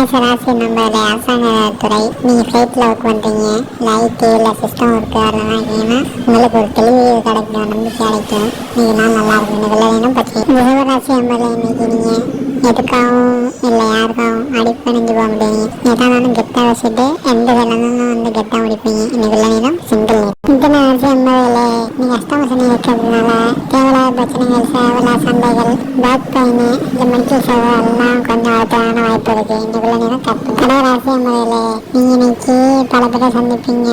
மேசராசி நம்மளோட அரசாங்கத்துறை நீங்கள் ஃப்ளைட்டில் ஒர்க் பண்ணுறீங்க லைட்டு இல்லை சிஸ்டம் ஒர்க்கு அதெல்லாம் ஏன்னா உங்களுக்கு ஒரு தெளிவு கிடைக்கும் நம்பிக்கை கிடைக்கும். நீங்கள் நாள் நல்லா இருக்கும் இந்த வேணும் பற்றி ரிசர்வராசி நம்மள இன்னைக்கு நீங்கள் எதுக்காகவும் இல்லை யாருக்காகவும் அடிப்பணிஞ்சு போக முடியாது. எதானாலும் கெத்தாக வச்சுட்டு எந்த வேலைனாலும் வந்து கெத்தாக முடிப்பீங்க இன்னைக்கு வெள்ளையினம் சிங்கிள் இத்தனை வருஷம் எண்பதுல நீங்கள் அஷ்டமசனி இருக்கிறதுனால தேவையில்லாத பிரச்சனைகள் சேவலா சண்டைகள் பேக் பெயின் இந்த மென்டல் சேவை எல்லாம் கொஞ்சம் அழுத்தமான வாய்ப்பு இருக்கு. இன்னைக்குள்ள நேரம் தப்பு கடகராசி எண்பதுல நீங்கள் இன்னைக்கு பல பேரை சந்திப்பீங்க.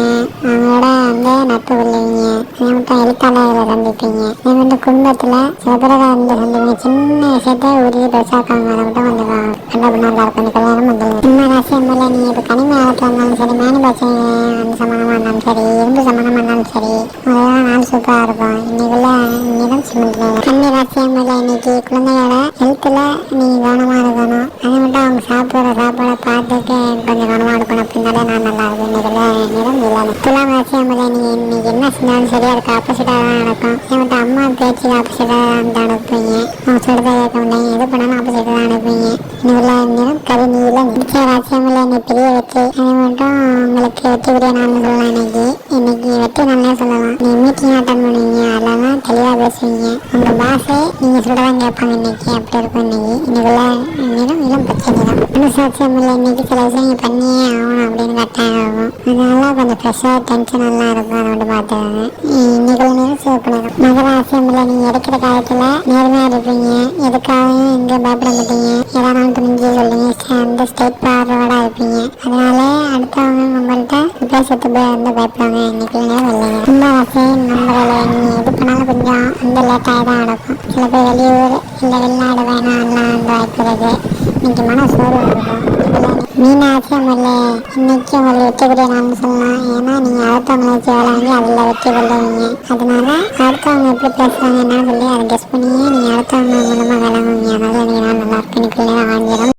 அவங்களோட வந்து நட்பு கொள்ளுவீங்க. அதே மட்டும் எழுத்தாளர்களை சந்திப்பீங்க. இது வந்து குடும்பத்தில் சில பேரை வந்து சந்திப்பீங்க. சின்ன விஷயத்த உறுதி பெருசாக்காங்க அதை மட்டும் கொஞ்சம் கண்டபடி நல்லா இருக்கும் ராசி இப்போ கனிம இருந்தாலும் சரி மேனுபேக்சரிங் சம்மந்தமாக இருந்தாலும் சரி இரும்பு சம்மந்தமாக இருந்தாலும் சரி நாள் சூப்பராக இருக்கும் இன்னைக்குள்ள கன்னி ராசி இன்னைக்கு குழந்தையோட ஹெல்த்தில் நீ கவனமாக இருக்கணும் அதே மட்டும் அவங்க சாப்பிட்ற சாப்பாடை பார்த்துட்டு கொஞ்சம் கவனமாக இருக்கணும் அப்படின்னாலே நான் நல்லா இருக்கும் துலாம் ராசி நீங்கள் இன்னைக்கு என்ன செஞ்சாலும் சரி அதுக்கு ஆப்போசிட்டாக தான் நடக்கும். அதே அம்மா பேச்சுக்கு ஆப்போசிட்டாக வந்து அனுப்புவீங்க. அவங்க சொல்றதை கேட்க மாட்டாங்க எது பண்ணாலும் ஆப்போசிட்டாக தான் அனுப்புவீங்க. இன்னைக்குள்ள நிறம் கருநீல நிச்சய ராசி இன்னைக்கு பெரிய வெற்றி. மட்டும் உங்களுக்கு வெற்றிக்குரிய நாள்னு சொல்லலாம் இன்னைக்கு. இன்னைக்கு வெற்றி நல்லா சொல்லலாம். நீ மீட்டிங் அட்டன் பண்ணுவீங்க? அதெல்லாம் தெளிவாக பேசுவீங்க. உங்க பாஸே நீங்கள் சொல்றதான் கேட்பாங்க இன்னைக்கு. அப்படி இருக்கும் இன்னைக்கு. இன்னைக்குள்ள நிறம் இளம் பச்சை நிறம். மனசாட்சியம் இல்லை. இன்னைக்கு சில விஷயம் பண்ணியே ஆகணும் அப்படின்னு கட்டாயம் அதனால கொஞ்சம் ப்ரெஷர் டென்ஷன் எல்லாம் இருக்கும் அதை மட்டும் பார்த்துக்காங்க. இன்னைக்குள்ள நேரம் சேவ் நிறம் மகர இல்லை நீங்கள் எடுக்கிற காலத்தில் நேர்மையாக இருப்பீங்க. எதுக்காகவும் எங்கே பயப்பட மாட்டீங்க. எதானாலும் துணிஞ்சு சொல்லுங்க. அந்த ஸ்டேட் பார்வையோட இருப்பீங்க. அதனால அடுத்தவங்க நம்மள்ட்ட பேசுறது போய் வந்து பயப்படுவாங்க. இன்னைக்கு நேரம் இல்லைங்க. ரொம்ப ஆசை நம்புறல நீங்கள் எது பண்ணாலும் கொஞ்சம் அந்த லேட்டாக தான் நடக்கும். சில பேர் வெளியூர் இல்லை வெளிநாடு வேணாம் எல்லாம் அந்த வாய்ப்பு இருக்கு. இன்னைக்கு மன சோர்வு இருக்கும். மீனாட்சி இல்லை இன்னைக்கு உங்களுக்கு வெற்றிக்குரிய நாம சொல்லலாம். ஏன்னா நீங்க அடுத்தவங்களை வச்சு வேலை வாங்கி அதில் வெற்றி கொள்ளுவீங்க அதனால அடுத்தவங்க எப்படி பேசுறாங்க என்ன சொல்லி அதை கெஸ் பண்ணியே நீங்க அடுத்தவங்க மூலமா வேலை அதனால எனக்கு நான் நல்லா இருக்கு இன்னைக்குள்ள வாங்கிடும்